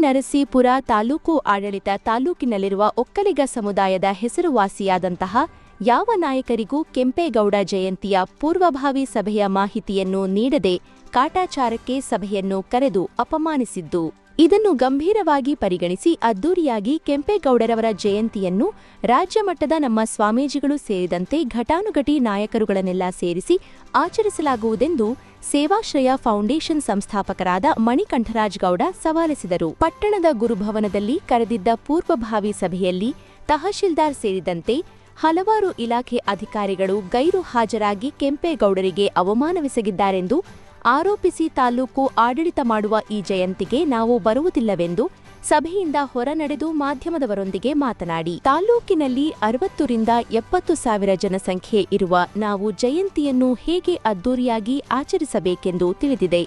ನರಸೀಪುರ ತಾಲೂಕು ಆಡಳಿತ ತಾಲೂಕಿನಲ್ಲಿರುವ ಒಕ್ಕಲಿಗ ಸಮುದಾಯದ ಹೆಸರುವಾಸಿಯಾದಂತಹ ಯಾವ ನಾಯಕರಿಗೂ ಕೆಂಪೇಗೌಡ ಜಯಂತಿಯ ಪೂರ್ವಭಾವಿ ಸಭೆಯ ಮಾಹಿತಿಯನ್ನು ನೀಡದೆ ಕಾಟಾಚಾರಕ್ಕೆ ಸಭೆಯನ್ನು ಕರೆದು ಅಪಮಾನಿಸಿದ್ದು. ಇದನ್ನು ಗಂಭೀರವಾಗಿ ಪರಿಗಣಿಸಿ ಅದ್ದೂರಿಯಾಗಿ ಕೆಂಪೇಗೌಡರವರ ಜಯಂತಿಯನ್ನು ರಾಜ್ಯ ಮಟ್ಟದ ನಮ್ಮ ಸ್ವಾಮೀಜಿಗಳು ಸೇರಿದಂತೆ ಘಟಾನುಘಟಿ ನಾಯಕರುಗಳನ್ನೆಲ್ಲ ಸೇರಿಸಿ ಆಚರಿಸಲಾಗುವುದೆಂದು ಸೇವಾಶ್ರಯ ಫೌಂಡೇಶನ್ ಸಂಸ್ಥಾಪಕರಾದ ಮಣಿಕಂಠರಾಜ್ ಗೌಡ ಸವಾಲಿಸಿದರು. ಪಟ್ಟಣದ ಗುರುಭವನದಲ್ಲಿ ಕರೆದಿದ್ದ ಪೂರ್ವಭಾವಿ ಸಭೆಯಲ್ಲಿ ತಹಶೀಲ್ದಾರ್ ಸೇರಿದಂತೆ ಹಲವಾರು ಇಲಾಖೆ ಅಧಿಕಾರಿಗಳು ಗೈರು ಹಾಜರಾಗಿ ಕೆಂಪೇಗೌಡರಿಗೆ ಅವಮಾನವೆಸಗಿದ್ದಾರೆಂದು ಆರೋಪಿಸಿ ತಾಲೂಕು ಆಡಳಿತ ಮಾಡುವ ಈ ಜಯಂತಿಗೆ ನಾವು ಬರುವುದಿಲ್ಲವೆಂದು ಸಭೆಯಿಂದ ಹೊರನಡೆದು ಮಾಧ್ಯಮದವರೊಂದಿಗೆ ಮಾತನಾಡಿ, ತಾಲೂಕಿನಲ್ಲಿ ಅರವತ್ತರಿಂದ ಎಪ್ಪತ್ತು ಸಾವಿರ ಜನಸಂಖ್ಯೆ ಇರುವ ನಾವು ಜಯಂತಿಯನ್ನು ಹೇಗೆ ಅದ್ದೂರಿಯಾಗಿ ಆಚರಿಸಬೇಕೆಂದು ತಿಳಿದಿದೆ.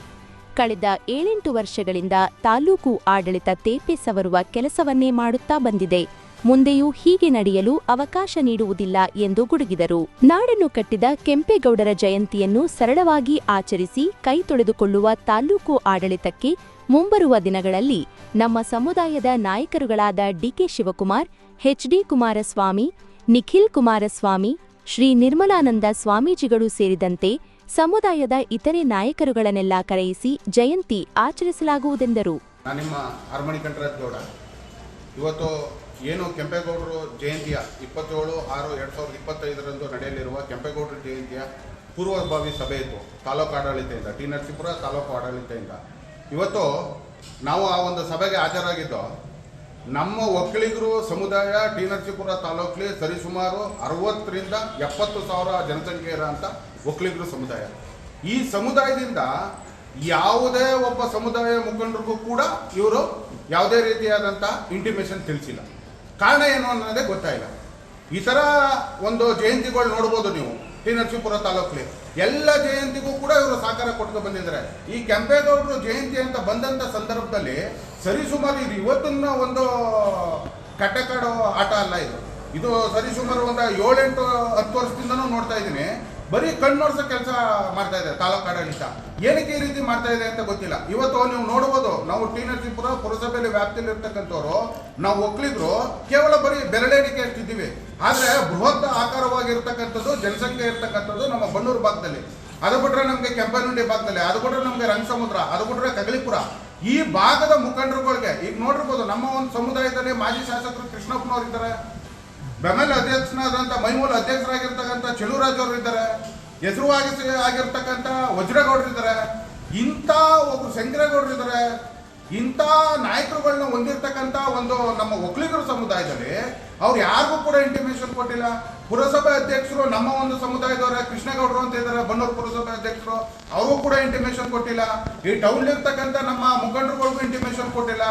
ಕಳೆದ ಏಳೆಂಟು ವರ್ಷಗಳಿಂದ ತಾಲೂಕು ಆಡಳಿತ ತೇಪೆ ಸವರುವ ಕೆಲಸವನ್ನೇ ಮಾಡುತ್ತಾ ಬಂದಿದೆ. ಮುಂದೆಯೂ ಹೀಗೆ ನಡೆಯಲು ಅವಕಾಶ ನೀಡುವುದಿಲ್ಲ ಎಂದು ಗುಡುಗಿದರು. ನಾಡನ್ನು ಕಟ್ಟಿದ ಕೆಂಪೇಗೌಡರ ಜಯಂತಿಯನ್ನು ಸರಳವಾಗಿ ಆಚರಿಸಿ ಕೈ ತೊಳೆದುಕೊಳ್ಳುವ ತಾಲೂಕು ಆಡಳಿತಕ್ಕೆ ಮುಂಬರುವ ದಿನಗಳಲ್ಲಿ ನಮ್ಮ ಸಮುದಾಯದ ನಾಯಕರುಗಳಾದ D K Shivakumar H D Kumaraswamy, Nikhil Kumaraswamy, Shri Nirmalananda ಸ್ವಾಮೀಜಿಗಳು ಸೇರಿದಂತೆ ಸಮುದಾಯದ ಇತರೆ ನಾಯಕರುಗಳನ್ನೆಲ್ಲ ಕರೆಯಿಸಿ ಜಯಂತಿ ಆಚರಿಸಲಾಗುವುದೆಂದರು. ಇವತ್ತು ಏನು ಕೆಂಪೇಗೌಡರು ಜಯಂತಿಯ ಇಪ್ಪತ್ತೇಳು ಆರು ಎರಡು ಸಾವಿರದ ಇಪ್ಪತ್ತೈದರಂದು ನಡೆಯಲಿರುವ ಕೆಂಪೇಗೌಡರ ಜಯಂತಿಯ ಪೂರ್ವಭಾವಿ ಸಭೆ ಇತ್ತು, ತಾಲೂಕು ಆಡಳಿತದಿಂದ, ಟಿ ನರಸೀಪುರ ತಾಲೂಕು ಆಡಳಿತದಿಂದ. ಇವತ್ತು ನಾವು ಆ ಒಂದು ಸಭೆಗೆ ಹಾಜರಾಗಿದ್ದು ನಮ್ಮ ಒಕ್ಕಲಿಗರು ಸಮುದಾಯ ಟಿ ನರಸೀಪುರ ತಾಲೂಕಲ್ಲಿ ಸರಿಸುಮಾರು ಅರವತ್ತರಿಂದ ಎಪ್ಪತ್ತು ಸಾವಿರ ಜನಸಂಖ್ಯೆ ಇರೋಂಥ ಒಕ್ಕಲಿಗರು ಸಮುದಾಯ. ಈ ಸಮುದಾಯದಿಂದ ಯಾವುದೇ ಒಬ್ಬ ಸಮುದಾಯ ಮುಖಂಡರಿಗೂ ಕೂಡ ಇವರು ಯಾವುದೇ ರೀತಿಯಾದಂಥ ಇಂಟಿಮೇಷನ್ ತಿಳಿಸಿಲ್ಲ. ಕಾರಣ ಏನು ಅನ್ನೋದೇ ಗೊತ್ತಾಯಿಲ್ಲ. ಈ ಥರ ಒಂದು ಜಯಂತಿಗಳು ನೋಡ್ಬೋದು ನೀವು, ಟಿ ನರಸೀಪುರ ತಾಲೂಕಲ್ಲಿ ಎಲ್ಲ ಜಯಂತಿಗೂ ಕೂಡ ಸಹಕಾರ ಕೊಟ್ಟು ಬಂದಿದ್ದಾರೆ. ಈ ಕೆಂಪೇಗೌಡರು ಜಯಂತಿ ಅಂತ ಬಂದಂತ ಸಂದರ್ಭದಲ್ಲಿ ಸರಿಸುಮಾರು ಇದು ಇವತ್ತಿನ ಒಂದು ಕಟ್ಟಕಾಡು ಆಟ ಅಲ್ಲ ಇದು. ಇದು ಸರಿಸುಮಾರು ಒಂದು ಏಳೆಂಟು, ಹತ್ತು ವರ್ಷದಿಂದನೂ ನೋಡ್ತಾ ಇದ್ದೀನಿ. ಬರೀ ಕಣ್ಣೋಡ್ಸೋ ಕೆಲಸ ಮಾಡ್ತಾ ಇದೆ ತಾಲೂಕು ಆಡಳಿತ. ಏನಕ್ಕೆ ಈ ರೀತಿ ಮಾಡ್ತಾ ಇದೆ ಅಂತ ಗೊತ್ತಿಲ್ಲ. ಇವತ್ತು ನೀವು ನೋಡ್ಬೋದು, ನಾವು ಟಿ ನರಸೀಪುರ ಪುರಸಭೆಯಲ್ಲಿ ವ್ಯಾಪ್ತಿಯಲ್ಲಿ ಇರ್ತಕ್ಕಂಥವ್ರು, ನಾವು ಒಕ್ಕಲಿದ್ರು ಕೇವಲ ಬರೀ ಬೆರಳೆಣಿಕೆ ಅಷ್ಟಿದ್ದೀವಿ. ಆದ್ರೆ ಬೃಹತ್ ಆಕಾರವಾಗಿರ್ತಕ್ಕಂಥದ್ದು, ಜನಸಂಖ್ಯೆ ಇರ್ತಕ್ಕಂಥದ್ದು ನಮ್ಮ ಬನ್ನೂರು ಭಾಗದಲ್ಲಿ. ಅದು ಬಿಟ್ರೆ ನಮಗೆ ಕೆಂಪನುಂಡಿ ಭಾಗದಲ್ಲಿ, ಅದು ಬಿಟ್ರೆ ನಮಗೆ ರಂಗಸಮುದ್ರ, ಅದು ಬಿಟ್ರೆ ಕಗಲಿಪುರ. ಈ ಭಾಗದ ಮುಖಂಡರುಗಳಿಗೆ, ಈಗ ನೋಡಿರ್ಬೋದು, ನಮ್ಮ ಒಂದು ಸಮುದಾಯದಲ್ಲಿ ಮಾಜಿ ಶಾಸಕರು ಕೃಷ್ಣಪ್ಪನವ್ರು ಇದ್ದಾರೆ. ಬೆಮೆಲ್ ಅಧ್ಯಕ್ಷನಾದಂಥ ಮೈಮೂಲ ಅಧ್ಯಕ್ಷರಾಗಿರ್ತಕ್ಕಂಥ ಚೆಲುವರಾಜ್ ಅವರು ಇದ್ದಾರೆ. ಹೆಸರುವಾಗಿ ಆಗಿರ್ತಕ್ಕಂಥ ವಜ್ರಗೌಡರು ಇದ್ದಾರೆ. ಇಂಥ ಒಬ್ರು ಶಂಕರೇಗೌಡರು ಇದ್ದಾರೆ. ಇಂಥ ನಾಯಕರುಗಳನ್ನ ಹೊಂದಿರತಕ್ಕಂಥ ಒಂದು ನಮ್ಮ ಒಕ್ಕಲಿಗರ ಸಮುದಾಯದಲ್ಲಿ, ಅವ್ರು ಯಾರಿಗೂ ಕೂಡ ಇಂಟಿಮೇಷನ್ ಕೊಟ್ಟಿಲ್ಲ. ಪುರಸಭೆ ಅಧ್ಯಕ್ಷರು, ನಮ್ಮ ಒಂದು ಸಮುದಾಯದವರ, ಕೃಷ್ಣಗೌಡರು ಅಂತ ಇದ್ದಾರೆ, ಬನ್ನೂರು ಪುರಸಭೆ ಅಧ್ಯಕ್ಷರು ಅವರು ಕೂಡ ಇಂಟಿಮೇಷನ್ ಕೊಟ್ಟಿಲ್ಲ. ಈ ಟೌನ್ ಇರ್ತಕ್ಕಂಥ ನಮ್ಮ ಮುಖಂಡರುಗಳಿಗೂ ಇಂಟಿಮೇಷನ್ ಕೊಟ್ಟಿಲ್ಲ.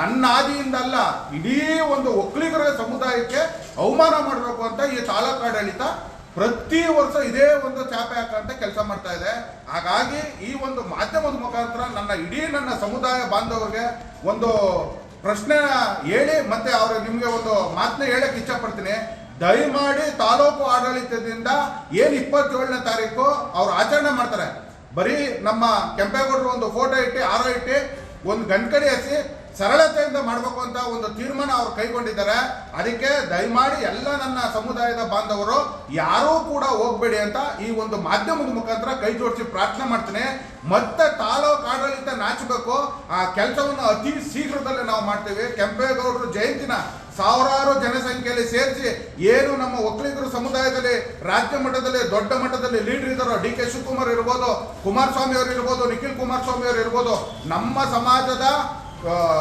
ನನ್ನ ಆದಿಯಿಂದ ಅಲ್ಲ, ಇಡೀ ಒಂದು ಒಕ್ಕಲಿಗರ ಸಮುದಾಯಕ್ಕೆ ಅವಮಾನ ಮಾಡಬೇಕು ಅಂತ ಈ ತಾಲೂಕು ಆಡಳಿತ ಪ್ರತಿ ವರ್ಷ ಇದೇ ಒಂದು ಚಾಪೆ ಹಾಕಂತ ಕೆಲಸ ಮಾಡ್ತಾ ಇದೆ. ಹಾಗಾಗಿ ಈ ಒಂದು ಮಾಧ್ಯಮದ ಮುಖಾಂತರ ನನ್ನ ಇಡೀ ನನ್ನ ಸಮುದಾಯ ಬಾಂಧವರಿಗೆ ಒಂದು ಪ್ರಶ್ನೆ ಹೇಳಿ ಮತ್ತೆ ಅವ್ರಿಗೆ ನಿಮಗೆ ಒಂದು ಮಾತನ್ನ ಹೇಳಕ್ ಇಚ್ಛಪಡ್ತೀನಿ. ದಯಮಾಡಿ ತಾಲೂಕು ಆಡಳಿತದಿಂದ ಏನು ಇಪ್ಪತ್ತೇಳನೇ ತಾರೀಕು ಅವ್ರು ಆಚರಣೆ ಮಾಡ್ತಾರೆ. ಬರೀ ನಮ್ಮ ಕೆಂಪೇಗೌಡರು ಒಂದು ಫೋಟೋ ಇಟ್ಟು ಆರೋ ಇಟ್ಟು, ಒಂದು ಗಂಟ್ಕಡಿ ಹಚ್ಚಿ ಸರಳತೆಯಿಂದ ಮಾಡಬೇಕು ಅಂತ ಒಂದು ತೀರ್ಮಾನ ಅವರು ಕೈಗೊಂಡಿದ್ದಾರೆ. ಅದಕ್ಕೆ ದಯಮಾಡಿ ಎಲ್ಲ ನನ್ನ ಸಮುದಾಯದ ಬಾಂಧವರು, ಯಾರೂ ಕೂಡ ಹೋಗ್ಬೇಡಿ ಅಂತ ಈ ಒಂದು ಮಾಧ್ಯಮದ ಮುಖಾಂತರ ಕೈ ಜೋಡಿಸಿ ಪ್ರಾರ್ಥನೆ ಮಾಡ್ತೀನಿ. ಮತ್ತೆ ತಾಲೂಕು ಆಡಳಿತ ನಾಚಬೇಕು. ಆ ಕೆಲಸವನ್ನು ಅತಿ ಶೀಘ್ರದಲ್ಲೇ ನಾವು ಮಾಡ್ತೇವೆ. ಕೆಂಪೇಗೌಡರು ಜಯಂತಿನ ಸಾವಿರಾರು ಜನಸಂಖ್ಯೆಯಲ್ಲಿ ಸೇರಿಸಿ ಏನು ನಮ್ಮ ಒಕ್ಕಲಿಗರು ಸಮುದಾಯದಲ್ಲಿ, ರಾಜ್ಯ ಮಟ್ಟದಲ್ಲಿ, ದೊಡ್ಡ ಮಟ್ಟದಲ್ಲಿ ಲೀಡರ್ ಇದ್ದಾರೋ, ಡಿ ಕೆ ಶಿವಕುಮಾರ್ ಇರ್ಬೋದು ಕುಮಾರಸ್ವಾಮಿ ಅವರು ಇರ್ಬೋದು, ನಿಖಿಲ್ ಕುಮಾರಸ್ವಾಮಿ ಅವರು ಇರ್ಬೋದು, ನಮ್ಮ ಸಮಾಜದ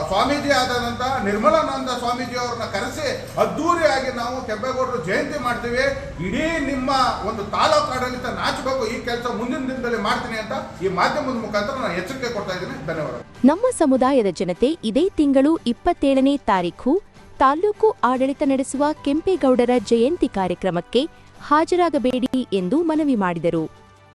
ಸ್ವಾಮೀಜಿ ಆದಂತಹ ನಿರ್ಮಲಾನಂದ ಸ್ವಾಮೀಜಿ ಅವ್ರನ್ನ ಕರೆಸಿ ಅದ್ದೂರಿಯಾಗಿ ನಾವು ಕೆಂಪೇಗೌಡರು ಜಯಂತಿ ಮಾಡ್ತೀವಿ. ಇಡೀ ನಿಮ್ಮ ಒಂದು ತಾಲೂಕು ಆಡಳಿತ ನಾಚಬೇಕು ಈ ಕೆಲಸ ಮುಂದಿನ ದಿನದಲ್ಲಿ ಮಾಡ್ತೀನಿ ಅಂತ ಈ ಮಾಧ್ಯಮದ ಮುಖಾಂತರ ನಾನು ಎಚ್ಚರಿಕೆ ಕೊಡ್ತಾ ಇದ್ದೀನಿ. ಧನ್ಯವಾದ ನಮ್ಮ ಸಮುದಾಯದ ಜನತೆ ಇದೇ ತಿಂಗಳು ಇಪ್ಪತ್ತೇಳನೇ ತಾರೀಖು ತಾಲೂಕು ಆಡಳಿತ ನಡೆಸುವ ಕೆಂಪೇಗೌಡರ ಜಯಂತಿ ಕಾರ್ಯಕ್ರಮಕ್ಕೆ ಹಾಜರಾಗಬೇಡಿ ಎಂದು ಮನವಿ ಮಾಡಿದರು.